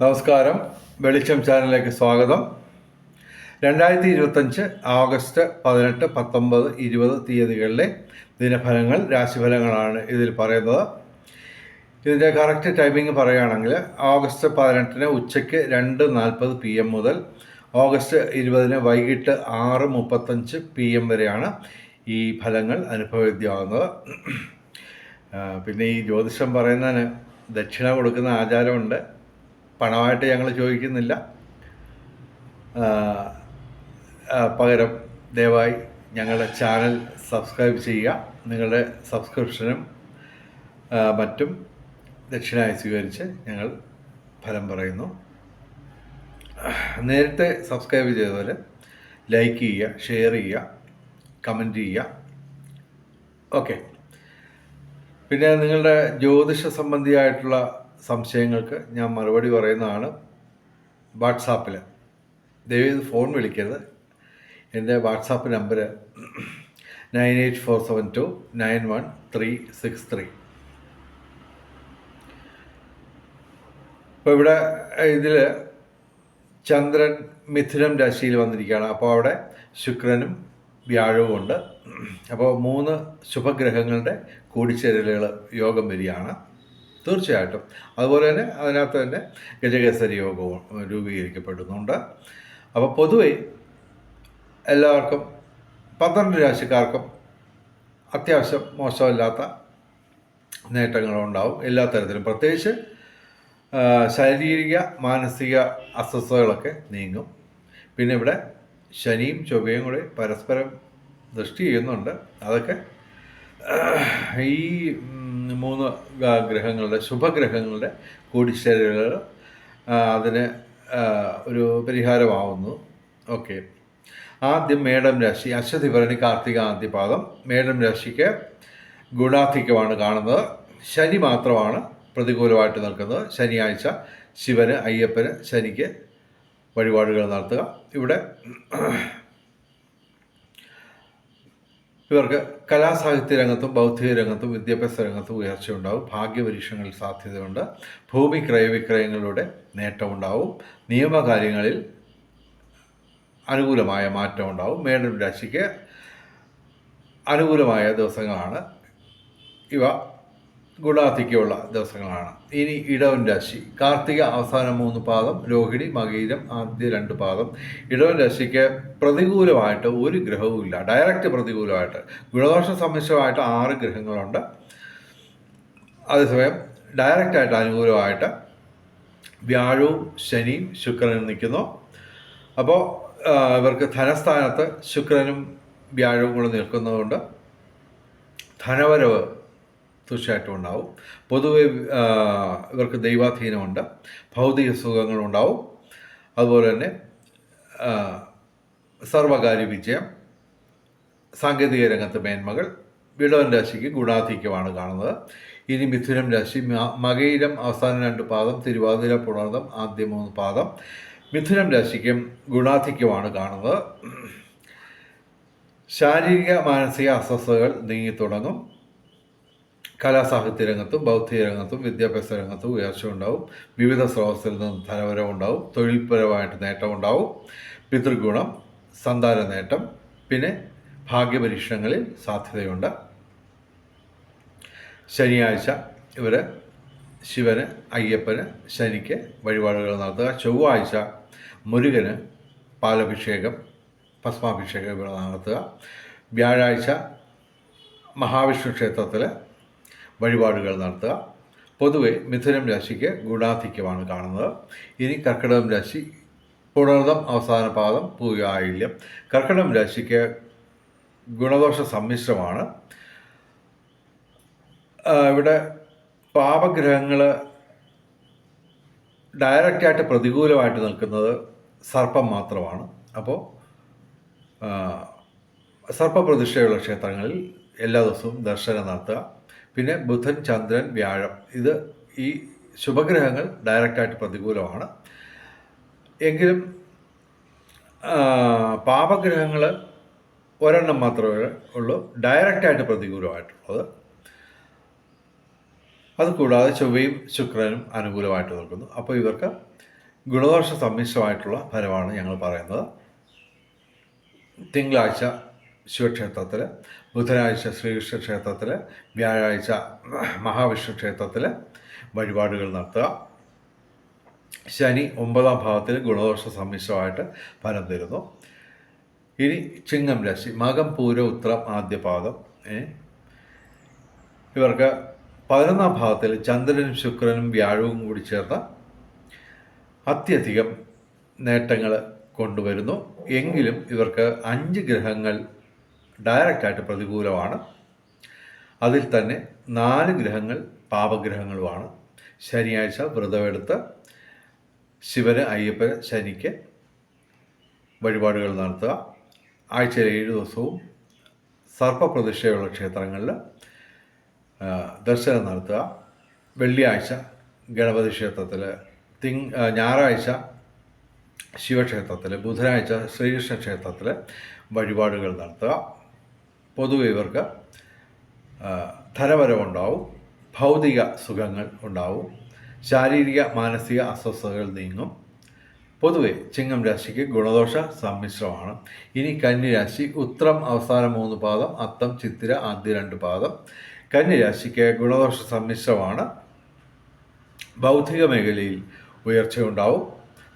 നമസ്കാരം. വെളിച്ചം ചാനലിലേക്ക് സ്വാഗതം. രണ്ടായിരത്തി ഇരുപത്തഞ്ച് ആഗസ്റ്റ് പതിനെട്ട് പത്തൊമ്പത് ഇരുപത് തീയതികളിലെ ദിനഫലങ്ങൾ രാശിഫലങ്ങളാണ് ഇതിൽ പറയുന്നത്. ഇതിന്റെ കറക്റ്റ് ടൈമിംഗ് പറയുകയാണെങ്കിൽ ഓഗസ്റ്റ് പതിനെട്ടിന് ഉച്ചയ്ക്ക് രണ്ട് നാൽപ്പത് പി എം മുതൽ ഓഗസ്റ്റ് ഇരുപതിന് വൈകിട്ട് ആറ് മുപ്പത്തഞ്ച് പി എം വരെയാണ് ഈ ഫലങ്ങൾ അനുഭവവേദ്യമാകുന്നത് പിന്നെ ഈ ജ്യോതിഷം പറയുന്നതിന് ദക്ഷിണ കൊടുക്കുന്ന ആചാരമുണ്ട്. പണമായിട്ട് ഞങ്ങൾ ചോദിക്കുന്നില്ല. പകരം ദയവായി ഞങ്ങളുടെ ചാനൽ സബ്സ്ക്രൈബ് ചെയ്യുക. നിങ്ങളുടെ സബ്സ്ക്രിപ്ഷനും മറ്റും ദക്ഷിണായി സ്വീകരിച്ച് ഞങ്ങൾ ഫലം പറയുന്നു. നേരത്തെ സബ്സ്ക്രൈബ് ചെയ്തവർ ലൈക്ക് ചെയ്യുക ഷെയർ ചെയ്യുക കമന്റ് ചെയ്യുക. ഓക്കെ. പിന്നെ നിങ്ങളുടെ ജ്യോതിഷ സംബന്ധിയായിട്ടുള്ള സംശയങ്ങൾക്ക് ഞാൻ മറുപടി പറയുന്നതാണ് വാട്സാപ്പിൽ. ദയവ് ഫോൺ വിളിക്കരുത്. എന്റെ WhatsApp number nine eight four seven two nine one three six three. ഇപ്പോൾ ഇവിടെ ഇതിൽ ചന്ദ്രൻ മിഥുനം രാശിയിൽ വന്നിരിക്കുകയാണ്. അപ്പോൾ അവിടെ ശുക്രനും വ്യാഴവും ഉണ്ട്. അപ്പോൾ മൂന്ന് ശുഭഗ്രഹങ്ങളുടെ കൂടിച്ചേരലുകൾ യോഗം വരികയാണ്. തീർച്ചയായിട്ടും. അതുപോലെ തന്നെ അതിനകത്ത് തന്നെ ഗജകേസരി യോഗവും രൂപീകരിക്കപ്പെടുന്നുണ്ട്. അപ്പോൾ പൊതുവെ എല്ലാവർക്കും പന്ത്രണ്ട് രാശിക്കാർക്കും അത്യാവശ്യം മോശമല്ലാത്ത നേട്ടങ്ങളുണ്ടാവും. എല്ലാ തരത്തിലും പ്രത്യേകിച്ച് ശാരീരിക മാനസിക അസ്വസ്ഥതകളൊക്കെ നീങ്ങും. പിന്നെ ഇവിടെ ശനിയും ചൊവ്വയും കൂടി പരസ്പരം ദൃഷ്ടി ചെയ്യുന്നുണ്ട്. അതൊക്കെ ഈ മൂന്ന് ഗ്രഹങ്ങളുടെ ശുഭഗ്രഹങ്ങളുടെ കൂടിച്ചേരലുകൾ അതിന് ഒരു പരിഹാരമാവുന്നു. ഓക്കെ. ആദ്യം മേടം രാശി അശ്വതി ഭരണി കാർത്തിക ആദ്യപാദം. മേടം രാശിക്ക് ഗുണാധിക്യമാണ് കാണുന്നത്. ശനി മാത്രമാണ് പ്രതികൂലമായിട്ട് നിൽക്കുന്നത്. ശനിയാഴ്ച ശിവന് അയ്യപ്പന് ശനിക്ക് വഴിപാടുകൾ നടത്തുക. ഇവിടെ ഇവർക്ക് കലാസാഹിത്യ രംഗത്തും ബൗദ്ധിക രംഗത്തും വിദ്യാഭ്യാസ രംഗത്തും ഉയർച്ചയുണ്ടാവും. ഭാഗ്യപരീക്ഷണങ്ങളിൽ സാധ്യതയുണ്ട്. ഭൂമി ക്രയവിക്രയങ്ങളിലൂടെ നേട്ടമുണ്ടാവും. നിയമകാര്യങ്ങളിൽ അനുകൂലമായ മാറ്റമുണ്ടാവും. മേടം രാശിക്ക് അനുകൂലമായ ദിവസങ്ങളാണ് ഇവ. ഗുണാധിക്യമുള്ള ദിവസങ്ങളാണ്. ഇനി ഇടവൻ രാശി. കാർത്തിക അവസാന മൂന്ന് പാദം രോഹിണി മകീരം ആദ്യ രണ്ട് പാദം. ഇടവൻ രാശിക്ക് പ്രതികൂലമായിട്ട് ഒരു ഗ്രഹവും ഇല്ല. ഡയറക്റ്റ് പ്രതികൂലമായിട്ട്. ഗുണദോഷ സമ്മിശ്രമായിട്ട് ആറ് ഗ്രഹങ്ങളുണ്ട്. അതേസമയം ഡയറക്റ്റായിട്ട് അനുകൂലമായിട്ട് വ്യാഴവും ശനിയും ശുക്രനും നിൽക്കുന്നു. അപ്പോൾ ഇവർക്ക് ധനസ്ഥാനത്ത് ശുക്രനും വ്യാഴവും കൂടെ നിൽക്കുന്നതുകൊണ്ട് ധനവരവ് തീർച്ചയായിട്ടും ഉണ്ടാവും. പൊതുവെ ഇവർക്ക് ദൈവാധീനമുണ്ട്. ഭൗതിക സുഖങ്ങളുണ്ടാവും. അതുപോലെ തന്നെ സർവകാര്യ വിജയം സാങ്കേതിക രംഗത്ത് മേന്മകൾ വിടവൻ രാശിക്ക് ഗുണാധിക്യമാണ് കാണുന്നത്. ഇനി മിഥുനം രാശി മ- മകയിരം അവസാന രണ്ട് പാദം തിരുവാതിര പുണർദം ആദ്യ മൂന്ന് പാദം. മിഥുനം രാശിക്കും ഗുണാധിക്യമാണ് കാണുന്നത്. ശാരീരിക മാനസിക അസ്വസ്ഥതകൾ നീങ്ങിത്തുടങ്ങും. കലാസാഹിത്യ രംഗത്തും ബൗദ്ധിക രംഗത്തും വിദ്യാഭ്യാസ രംഗത്തും ഉയർച്ച ഉണ്ടാവും വിവിധ സ്രോതസ്സിൽ നിന്ന് ധനപരം ഉണ്ടാവും തൊഴിൽപരമായിട്ട് നേട്ടമുണ്ടാവും. പിതൃഗുണം സന്താന നേട്ടം പിന്നെ ഭാഗ്യപരീക്ഷണങ്ങളിൽ സാധ്യതയുണ്ട്. ശനിയാഴ്ച ഇവർ ശിവന് അയ്യപ്പന് ശനിക്ക് വഴിപാടുകൾ നടത്തുക. ചൊവ്വാഴ്ച മുരുകന് പാലഭിഷേകം ഭസ്മാഭിഷേകം ഇവർ നടത്തുക. വ്യാഴാഴ്ച മഹാവിഷ്ണു ക്ഷേത്രത്തിൽ വഴിപാടുകൾ നടത്തുക. പൊതുവെ മിഥുനം രാശിക്ക് ഗുണാധിക്യമാണ് കാണുന്നത്. ഇനി കർക്കിടകം രാശി പുണർദം അവസാന പാദം പൂയായില്യം കർക്കിടകം രാശിക്ക് ഗുണദോഷ സമ്മിശ്രമാണ്. ഇവിടെ പാപഗ്രഹങ്ങൾ ഡയറക്റ്റായിട്ട് പ്രതികൂലമായിട്ട് നിൽക്കുന്നത് സർപ്പം മാത്രമാണ്. അപ്പോൾ സർപ്പപ്രതിഷ്ഠയുള്ള ക്ഷേത്രങ്ങളിൽ എല്ലാ ദിവസവും ദർശനം നടത്തുക. പിന്നെ ബുധൻ ചന്ദ്രൻ വ്യാഴം. ഇത് ഈ ശുഭഗ്രഹങ്ങൾ ഡയറക്റ്റായിട്ട് പ്രതികൂലമാണ്. എങ്കിലും പാപഗ്രഹങ്ങൾ ഒരെണ്ണം മാത്രമേ ഉള്ളൂ. ഡയറക്റ്റായിട്ട് പ്രതികൂലമായിട്ടുള്ളത്. അതുകൂടാതെ ചൊവ്വയും ശുക്രനും അനുകൂലമായിട്ട് നിൽക്കുന്നു. അപ്പോൾ ഇവർക്ക് ഗുണദോഷ സമ്മിശ്രമായിട്ടുള്ള ഫലമാണ് ഞങ്ങൾ പറയുന്നത്. തിങ്കളാഴ്ച ശിവക്ഷേത്രത്തിൽ ബുധനാഴ്ച ശ്രീകൃഷ്ണ ക്ഷേത്രത്തിൽ വ്യാഴാഴ്ച മഹാവിഷ്ണു ക്ഷേത്രത്തിൽ വഴിപാടുകൾ നടത്തുക. ശനി ഒമ്പതാം ഭാവത്തിൽ ഗുണദോഷ സമ്മിശ്രമായിട്ട് ഫലം തരുന്നു. ഇനി ചിങ്ങം രാശി മകം പൂര ഉത്രം ആദ്യപാദം? ഇവർക്ക് പതിനൊന്നാം ഭാവത്തിൽ ചന്ദ്രനും ശുക്രനും വ്യാഴവും കൂടി ചേർന്ന് അത്യധികം നേട്ടങ്ങൾ കൊണ്ടുവരുന്നു. എങ്കിലും ഇവർക്ക് അഞ്ച് ഗ്രഹങ്ങൾ ഡയറക്റ്റായിട്ട് പ്രതികൂലമാണ്. അതിൽ തന്നെ നാല് ഗ്രഹങ്ങൾ പാപഗ്രഹങ്ങളുമാണ്. ശനിയാഴ്ച വ്രതമെടുത്ത് ശിവന് അയ്യപ്പന് ശനിക്ക് വഴിപാടുകൾ നടത്തുക. ആഴ്ചയിലെ ഏഴ് ദിവസവും സർപ്പപ്രതിഷ്ഠയുള്ള ക്ഷേത്രങ്ങളിൽ ദർശനം നടത്തുക. വെള്ളിയാഴ്ച ഗണപതി ക്ഷേത്രത്തിൽ തിങ് ഞായറാഴ്ച ശിവക്ഷേത്രത്തിൽ ബുധനാഴ്ച ശ്രീകൃഷ്ണ ക്ഷേത്രത്തിൽ വഴിപാടുകൾ നടത്തുക. പൊതുവെ ഇവർക്ക് ധനപരമുണ്ടാവും ഭൗതിക സുഖങ്ങൾ ഉണ്ടാവും ശാരീരിക മാനസിക അസ്വസ്ഥതകൾ നീങ്ങും. പൊതുവെ ചിങ്ങം രാശിക്ക് ഗുണദോഷ സമ്മിശ്രമാണ്. ഇനി കന്നിരാശി ഉത്രം അവസാന മൂന്ന് പാദം അത്തം ചിത്തിര ആദ്യ രണ്ട് പാദം. കന്നിരാശിക്ക് ഗുണദോഷ സമ്മിശ്രമാണ്. ബൗദ്ധിക മേഖലയിൽ ഉയർച്ചയുണ്ടാവും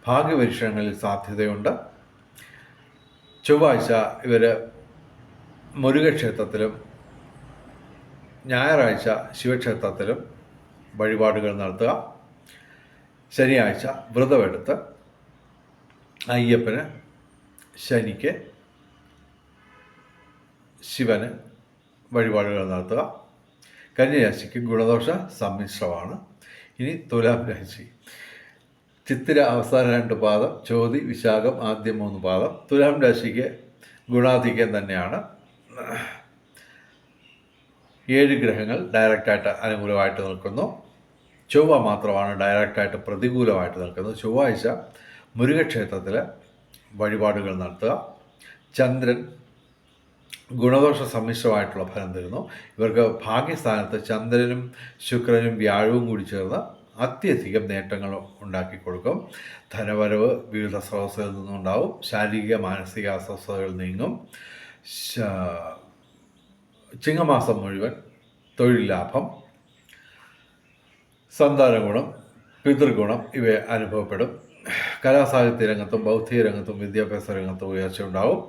ഭാഗ്യപരീക്ഷണങ്ങളിൽ സാധ്യതയുണ്ട്. ചൊവ്വാഴ്ച ഇവർ മുരുകക്ഷേത്രത്തിലും ഞായറാഴ്ച ശിവക്ഷേത്രത്തിലും വഴിപാടുകൾ നടത്തുക. ശനിയാഴ്ച വ്രതമെടുത്ത് അയ്യപ്പന് ശനിക്ക് ശിവന് വഴിപാടുകൾ നടത്തുക. കന്യരാശിക്ക് ഗുണദോഷ സമ്മിശ്രമാണ്. ഇനി തുലാം രാശി ചിത്തിര അവസാന രണ്ട് പാദം ചോതി വിശാഖം ആദ്യം മൂന്ന് പാദം. തുലാം രാശിക്ക് ഗുണാധിക്യം തന്നെയാണ്. ഏഴ് ഗ്രഹങ്ങൾ ഡയറക്റ്റായിട്ട് അനുകൂലമായിട്ട് നിൽക്കുന്നു. ചൊവ്വ മാത്രമാണ് ഡയറക്റ്റായിട്ട് പ്രതികൂലമായിട്ട് നിൽക്കുന്നത്. ചൊവ്വാഴ്ച മുരുകക്ഷേത്രത്തിൽ വഴിപാടുകൾ നടത്തുക. ചന്ദ്രൻ ഗുണദോഷ സമ്മിശ്രമായിട്ടുള്ള ഫലം തരുന്നു. ഇവർക്ക് ഭാഗ്യസ്ഥാനത്ത് ചന്ദ്രനും ശുക്രനും വ്യാഴവും കൂടി ചേർന്ന് അത്യധികം നേട്ടങ്ങൾ ഉണ്ടാക്കി കൊടുക്കും. ധനവരവ് വിവിധ സ്രോതസ്സുകളിൽ നിന്നുണ്ടാവും. ശാരീരിക മാനസിക അസ്വസ്ഥതകൾ നീങ്ങും. ചിങ്ങമാസം മുഴുവൻ തൊഴിൽ ലാഭം സന്താന ഗുണം പിതൃഗുണം ഇവ അനുഭവപ്പെടും. കലാസാഹിത്യ രംഗത്തും ബൗദ്ധിക രംഗത്തും വിദ്യാഭ്യാസ രംഗത്തും ഉയർച്ച ഉണ്ടാവും.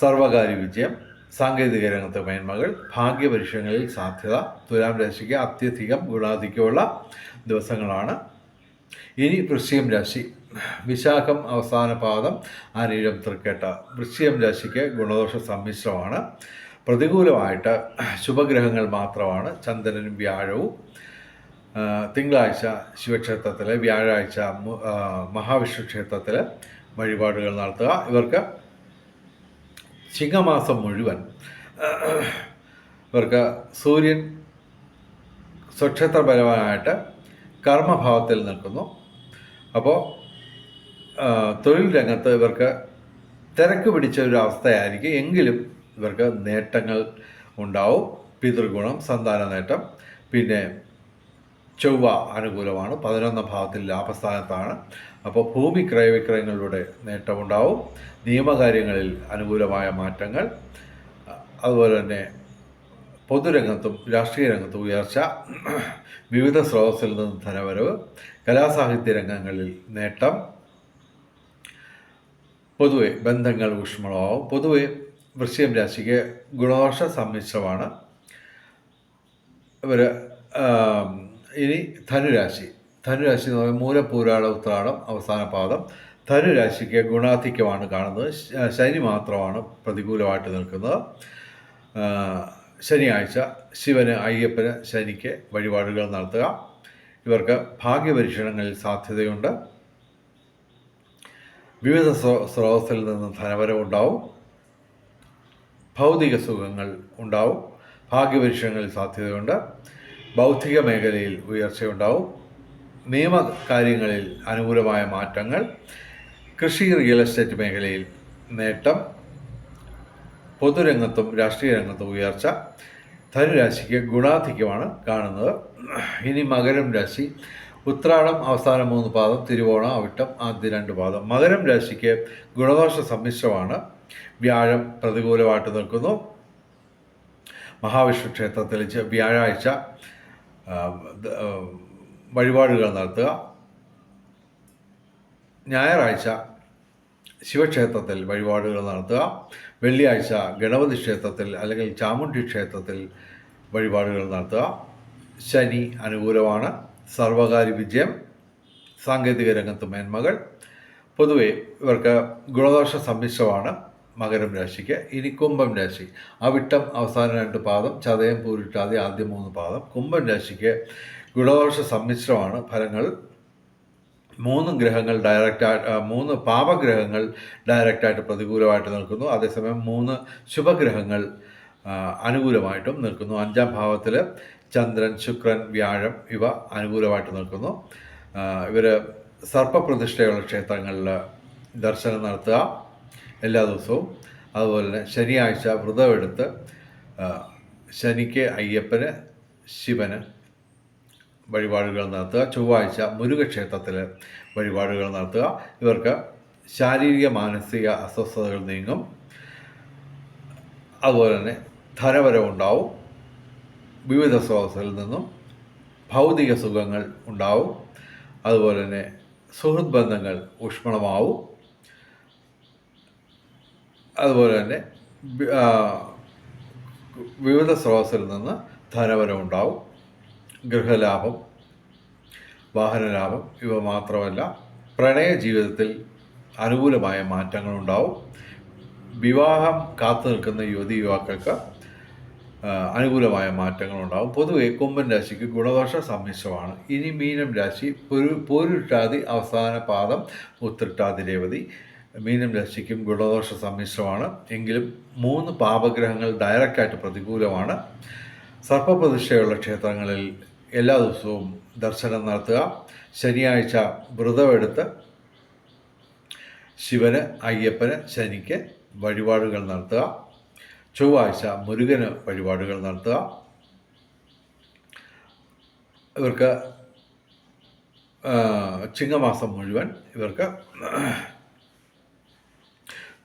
സർവകാര്യ വിജയം സാങ്കേതിക രംഗത്തെ മേന്മകൾ ഭാഗ്യപരീക്ഷങ്ങളിൽ സാധ്യത തുലാം രാശിക്ക് അത്യധികം ഗുണാധിക്യമുള്ള ദിവസങ്ങളാണ്. ഇനി വൃശ്ചികം രാശി. വിശാഖം അവസാന പാദം അനീഴം തൃക്കേട്ട. വൃശ്ചികം രാശിക്ക് ഗുണദോഷ സമ്മിശ്രമാണ്. പ്രതികൂലമായിട്ട് ശുഭഗ്രഹങ്ങൾ മാത്രമാണ് ചന്ദ്രനും വ്യാഴവും. തിങ്കളാഴ്ച ശിവക്ഷേത്രത്തിൽ വ്യാഴാഴ്ച മഹാവിഷ്ണു ക്ഷേത്രത്തിൽ വഴിപാടുകൾ നടത്തുക. ഇവർക്ക് ചിങ്ങമാസം മുഴുവൻ ഇവർക്ക് സൂര്യൻ സ്വക്ഷേത്രപരമായിട്ട് കർമ്മഭാവത്തിൽ നിൽക്കുന്നു. അപ്പോൾ തൊഴിൽ രംഗത്ത് ഇവർക്ക് തിരക്ക് പിടിച്ച ഒരു അവസ്ഥയായിരിക്കും. എങ്കിലും ഇവർക്ക് നേട്ടങ്ങൾ ഉണ്ടാവും. പിതൃഗുണം സന്താന നേട്ടം. പിന്നെ ചൊവ്വ അനുകൂലമാണ്. പതിനൊന്നാം ഭാഗത്തിൽ ലാഭസ്ഥാനത്താണ്. അപ്പോൾ ഭൂമി ക്രയവിക്രയങ്ങളിലൂടെ നേട്ടമുണ്ടാവും. നിയമകാര്യങ്ങളിൽ അനുകൂലമായ മാറ്റങ്ങൾ. അതുപോലെ തന്നെ പൊതുരംഗത്തും രാഷ്ട്രീയ രംഗത്തും ഉയർച്ച. വിവിധ സ്രോതസ്സിൽ നിന്ന് ധനവരവ്. കലാസാഹിത്യ രംഗങ്ങളിൽ നേട്ടം. പൊതുവെ ബന്ധങ്ങൾ ഊഷ്മളമാവും. പൊതുവെ വൃശ്ചികം രാശിക്ക് ഗുണദോഷ സമ്മിശ്രമാണ്. ഇവർ ഇനി ധനുരാശി. ധനുരാശി എന്ന് പറയുന്നത് മൂലപൂരാട ഉത്രാടം അവസാന പാദം. ധനുരാശിക്ക് ഗുണാധിക്യമാണ് കാണുന്നത്. ശനി മാത്രമാണ് പ്രതികൂലമായിട്ട് നിൽക്കുന്നത്. ശനിയാഴ്ച ശിവന് അയ്യപ്പന് ശനിക്ക് വഴിപാടുകൾ നടത്തുക. ഇവർക്ക് ഭാഗ്യപരീക്ഷണങ്ങളിൽ സാധ്യതയുണ്ട്. വിവിധ സ്രോ- സ്രോതസ്സിൽ നിന്ന് ധനവരവുണ്ടാവും. ഭൗതിക സുഖങ്ങൾ ഉണ്ടാവും. ഭാഗ്യപരീക്ഷണങ്ങളിൽ സാധ്യതയുണ്ട്. ബൗദ്ധിക മേഖലയിൽ ഉയർച്ചയുണ്ടാവും. നിയമകാര്യങ്ങളിൽ അനുകൂലമായ മാറ്റങ്ങൾ. കൃഷി റിയൽ എസ്റ്റേറ്റ് മേഖലയിൽ നേട്ടം. പൊതുരംഗത്തും രാഷ്ട്രീയ രംഗത്തും ഉയർച്ച. ധനുരാശിക്ക് ഗുണാധിക്യമാണ് കാണുന്നത്. ഇനി മകരം രാശി. ഉത്രാടം അവസാന മൂന്ന് പാദം തിരുവോണം അവിട്ടം ആദ്യ രണ്ട് പാദം. മകരം രാശിക്ക് ഗുണദോഷ സമ്മിശ്രമാണ്. വ്യാഴം പ്രതികൂലമായിട്ട് നിൽക്കുന്നു. മഹാവിഷ്ണു ക്ഷേത്രത്തിൽ വ്യാഴാഴ്ച വഴിപാടുകൾ നടത്തുക. ഞായറാഴ്ച ശിവക്ഷേത്രത്തിൽ വഴിപാടുകൾ നടത്തുക. വെള്ളിയാഴ്ച ഗണപതി ക്ഷേത്രത്തിൽ അല്ലെങ്കിൽ ചാമുണ്ഡി ക്ഷേത്രത്തിൽ വഴിപാടുകൾ നടത്തുക. ശനി അനുകൂലമാണ്. സർവകാര്യ വിജയം. സാങ്കേതിക രംഗത്ത് മേന്മകൾ. പൊതുവെ ഇവർക്ക് ഗുണദോഷ സമ്മിശ്രമാണ്. മകരം രാശിക്ക് ഇനി കുംഭം രാശി. അവിട്ടം അവസാന രണ്ട് പാദം ചതയം പൂരിട്ടാതെ ആദ്യ മൂന്ന് പാദം. കുംഭം രാശിക്ക് ഗുണദോഷ സമ്മിശ്രമാണ്. ഫലങ്ങൾ മൂന്ന് ഗ്രഹങ്ങൾ ഡയറക്റ്റായിട്ട് മൂന്ന് പാപഗ്രഹങ്ങൾ ഡയറക്റ്റായിട്ട് പ്രതികൂലമായിട്ട് നിൽക്കുന്നു. അതേസമയം മൂന്ന് ശുഭഗ്രഹങ്ങൾ അനുകൂലമായിട്ടും നിൽക്കുന്നു. അഞ്ചാം ഭാവത്തിൽ ചന്ദ്രൻ ശുക്രൻ വ്യാഴം ഇവ അനുകൂലമായിട്ട് നിൽക്കുന്നു. ഇവർ സർപ്പപ്രതിഷ്ഠയുള്ള ക്ഷേത്രങ്ങളിൽ ദർശനം നടത്തുക. എല്ലാ ദിവസവും. അതുപോലെ തന്നെ ശനിയാഴ്ച വ്രതമെടുത്ത് ശനിക്ക് അയ്യപ്പന് ശിവന് വഴിപാടുകൾ നടത്തുക. ചൊവ്വാഴ്ച മുരുകക്ഷേത്രത്തിൽ വഴിപാടുകൾ നടത്തുക. ഇവർക്ക് ശാരീരിക മാനസിക അസ്വസ്ഥതകൾ നീങ്ങും. അതുപോലെ തന്നെ ധനപരമുണ്ടാവും വിവിധ സ്രോതസ്സിൽ നിന്നും ഭൗതിക സുഖങ്ങൾ ഉണ്ടാവും. അതുപോലെ തന്നെ സുഹൃത് ബന്ധങ്ങൾ ഊഷ്മളമാവും. അതുപോലെ തന്നെ വിവിധ സ്രോതസ്സിൽ നിന്ന് ധനവരം ഉണ്ടാവും ഗൃഹലാഭം വാഹനലാഭം ഇവ മാത്രമല്ല പ്രണയ ജീവിതത്തിൽ അനുകൂലമായ മാറ്റങ്ങളുണ്ടാവും. വിവാഹം കാത്തു നിൽക്കുന്ന യുവതി യുവാക്കൾക്ക് അനുകൂലമായ മാറ്റങ്ങളുണ്ടാവും. പൊതുവെ കുംഭൻ രാശിക്ക് ഗുണദോഷ സമ്മിശ്രമാണ്. ഇനി മീനം രാശി പൊരു പോരുട്ടാതി അവസാന പാദം ഉത്രട്ടാതി രേവതി. മീനം രാശിക്കും ഗുണദോഷ സമ്മിശ്രമാണ്. എങ്കിലും മൂന്ന് പാപഗ്രഹങ്ങൾ ഡയറക്റ്റായിട്ട് പ്രതികൂലമാണ്. സർപ്പപ്രതിഷ്ഠയുള്ള ക്ഷേത്രങ്ങളിൽ എല്ലാ ദിവസവും ദർശനം നടത്തുക. ശനിയാഴ്ച വ്രതമെടുത്ത് ശിവന് അയ്യപ്പന് ശനിക്ക് വഴിപാടുകൾ നടത്തുക. ചൊവ്വാഴ്ച മുരുകന് വഴിപാടുകൾ നടത്തുക. ഇവർക്ക് ചിങ്ങമാസം മുഴുവൻ ഇവർക്ക്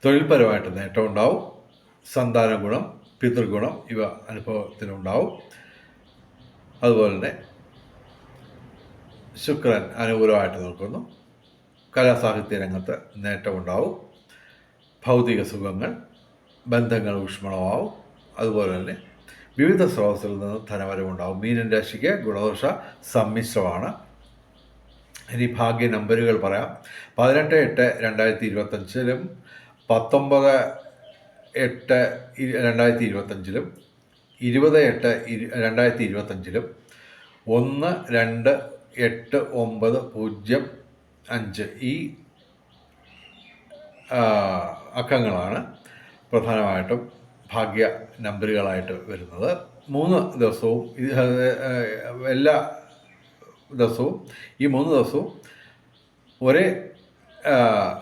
തൊഴിൽപരമായിട്ട് നേട്ടം ഉണ്ടാവും. സന്താന ഗുണം പിതൃഗുണം ഇവ അനുഭവത്തിനുണ്ടാവും. അതുപോലെ തന്നെ ശുക്രൻ അനുകൂലമായിട്ട് നിൽക്കുന്നു. കലാസാഹിത്യ രംഗത്ത് നേട്ടമുണ്ടാവും. ഭൗതിക സുഖങ്ങൾ ബന്ധങ്ങൾ ഊഷ്മളമാവും. അതുപോലെ തന്നെ വിവിധ സ്രോതസ്സിൽ നിന്ന് ധനവരവുണ്ടാവും. മീനൻ രാശിക്ക് ഗുണദോഷ സമ്മിശ്രമാണ്. ഇനി ഭാഗ്യ നമ്പറുകൾ പറയാം. പതിനെട്ട് എട്ട് രണ്ടായിരത്തി ഇരുപത്തഞ്ചിലും പത്തൊമ്പത് എട്ട് രണ്ടായിരത്തി ഇരുപത്തഞ്ചിലും ഇരുപത് എട്ട് രണ്ടായിരത്തി ഇരുപത്തഞ്ചിലും ഒന്ന് രണ്ട് എട്ട് ഒമ്പത് പൂജ്യം അഞ്ച് ഈ അക്കങ്ങളാണ് പ്രധാനമായിട്ടും ഭാഗ്യ നമ്പറുകളായിട്ട് വരുന്നത്. മൂന്ന് ദിവസവും എല്ലാ ദിവസവും ഈ മൂന്ന് ദിവസവും ഒരേ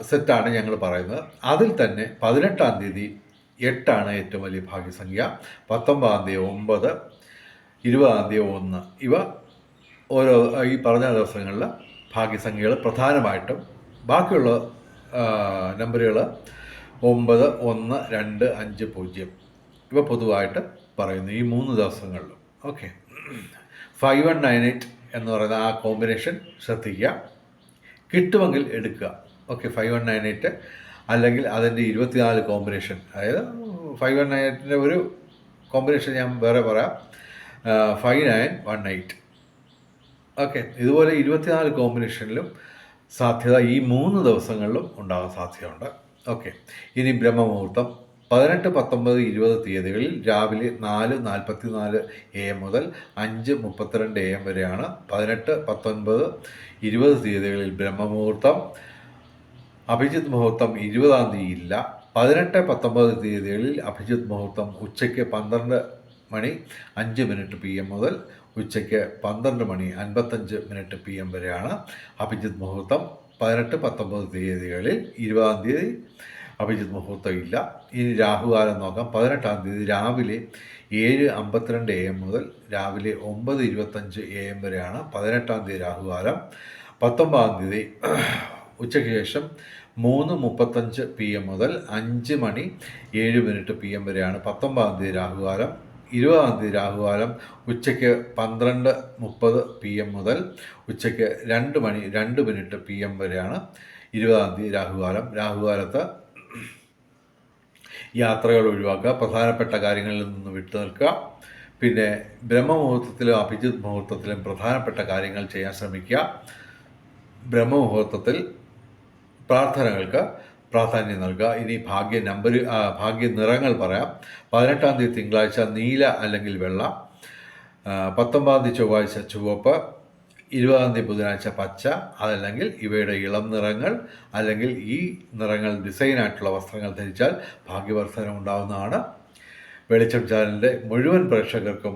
സെറ്റാണ് ഞങ്ങൾ പറയുന്നത്. അതിൽ തന്നെ പതിനെട്ടാം തീയതി എട്ടാണ് ഏറ്റവും വലിയ ഭാഗ്യസംഖ്യ. പത്തൊമ്പതാം തീയതി ഒമ്പത് ഇരുപതാം തീയതി ഒന്ന്. ഇവ ഓരോ ഈ പറഞ്ഞ ദിവസങ്ങളിൽ ഭാഗ്യസംഖ്യകൾ പ്രധാനമായിട്ടും ബാക്കിയുള്ള നമ്പറുകൾ ഒമ്പത് ഒന്ന് രണ്ട് അഞ്ച് പൂജ്യം. ഇവ പൊതുവായിട്ട് പറയുന്നു ഈ മൂന്ന് ദിവസങ്ങളിലും. Okay. Five one nine eight എന്ന് പറയുന്ന ആ കോമ്പിനേഷൻ ശ്രദ്ധിക്കുക. കിട്ടുമെങ്കിൽ എടുക്കുക. Okay five one nine eight അല്ലെങ്കിൽ അതിന്റെ ഇരുപത്തിനാല് കോമ്പിനേഷൻ അതായത് ഫൈവ് വൺ നയൻ എയ്റ്റിന്റെ ഒരു കോമ്പിനേഷൻ ഞാൻ വേറെ പറയാം. Five nine one eight okay ഇതുപോലെ ഇരുപത്തിനാല് കോമ്പിനേഷനിലും സാധ്യത ഈ മൂന്ന് ദിവസങ്ങളിലും ഉണ്ടാകാൻ സാധ്യതയുണ്ട്. ഓക്കെ ഇനി ബ്രഹ്മമുഹൂർത്തം. പതിനെട്ട് പത്തൊമ്പത് ഇരുപത് തീയതികളിൽ രാവിലെ നാല് നാൽപ്പത്തി നാല് എ എം മുതൽ അഞ്ച് മുപ്പത്തിരണ്ട് എ എം വരെയാണ് പതിനെട്ട് പത്തൊൻപത് ഇരുപത് തീയതികളിൽ ബ്രഹ്മമുഹൂർത്തം. അഭിജിത്ത് മുഹൂർത്തം ഇരുപതാം തീയതി ഇല്ല പതിനെട്ട് പത്തൊമ്പത് തീയതികളിൽ അഭിജിത് മുഹൂർത്തം ഉച്ചയ്ക്ക് പന്ത്രണ്ട് മണി അഞ്ച് മിനിറ്റ് പി എം മുതൽ ഉച്ചയ്ക്ക് പന്ത്രണ്ട് മണി അൻപത്തഞ്ച് മിനിറ്റ് പി എം വരെയാണ് അഭിജിത് മുഹൂർത്തം. പതിനെട്ട് പത്തൊമ്പത് തീയതികളിൽ ഇരുപതാം തീയതി അഭിജിത്ത് മുഹൂർത്തം ഇല്ല. ഇനി രാഹുകാലം നോക്കാം. പതിനെട്ടാം തീയതി രാവിലെ ഏഴ് അമ്പത്തിരണ്ട് എ എം മുതൽ രാവിലെ ഒമ്പത് ഇരുപത്തഞ്ച് എ എം വരെയാണ് പതിനെട്ടാം തീയതി രാഹുകാലം. പത്തൊമ്പതാം തീയതി ഉച്ചയ്ക്ക് ശേഷം മൂന്ന് മുപ്പത്തഞ്ച് പി എം മുതൽ അഞ്ച് മണി ഏഴ് മിനിറ്റ് പി എം വരെയാണ്. പത്തൊമ്പതാം തീയതി രാഹുകാലം ഇരുപതാം തീയതി രാഹുകാലം ഉച്ചയ്ക്ക് പന്ത്രണ്ട് മുപ്പത് പി എം മുതൽ ഉച്ചയ്ക്ക് രണ്ട് മണി രണ്ട് മിനിറ്റ് പി എം വരെയാണ് ഇരുപതാം തീയതി രാഹുകാലം. രാഹുകാലത്ത് യാത്രകൾ ഒഴിവാക്കുക പ്രധാനപ്പെട്ട കാര്യങ്ങളിൽ നിന്ന് വിട്ടു നിൽക്കുക പിന്നെ ബ്രഹ്മമുഹൂർത്തത്തിലും അഭിജിത് മുഹൂർത്തത്തിലും പ്രധാനപ്പെട്ട കാര്യങ്ങൾ ചെയ്യാൻ ശ്രമിക്കുക. ബ്രഹ്മമുഹൂർത്തത്തിൽ പ്രാർത്ഥനകൾക്ക് പ്രാധാന്യം നൽകുക ഇനി ഭാഗ്യ നമ്പർ ഭാഗ്യ നിറങ്ങൾ പറയാം. പതിനെട്ടാം തീയതി തിങ്കളാഴ്ച നീല അല്ലെങ്കിൽ വെള്ള. പത്തൊമ്പതാം തീയതി ചൊവ്വാഴ്ച ചുവപ്പ്. ഇരുപതാം തീയതി ബുധനാഴ്ച പച്ച. അതല്ലെങ്കിൽ ഇവയുടെ ഇളം നിറങ്ങൾ അല്ലെങ്കിൽ ഈ നിറങ്ങൾ ഡിസൈനായിട്ടുള്ള വസ്ത്രങ്ങൾ ധരിച്ചാൽ ഭാഗ്യവർദ്ധനം ഉണ്ടാകുന്നതാണ് വെളിച്ചം ചാനലിന്റെ മുഴുവൻ പ്രേക്ഷകർക്കും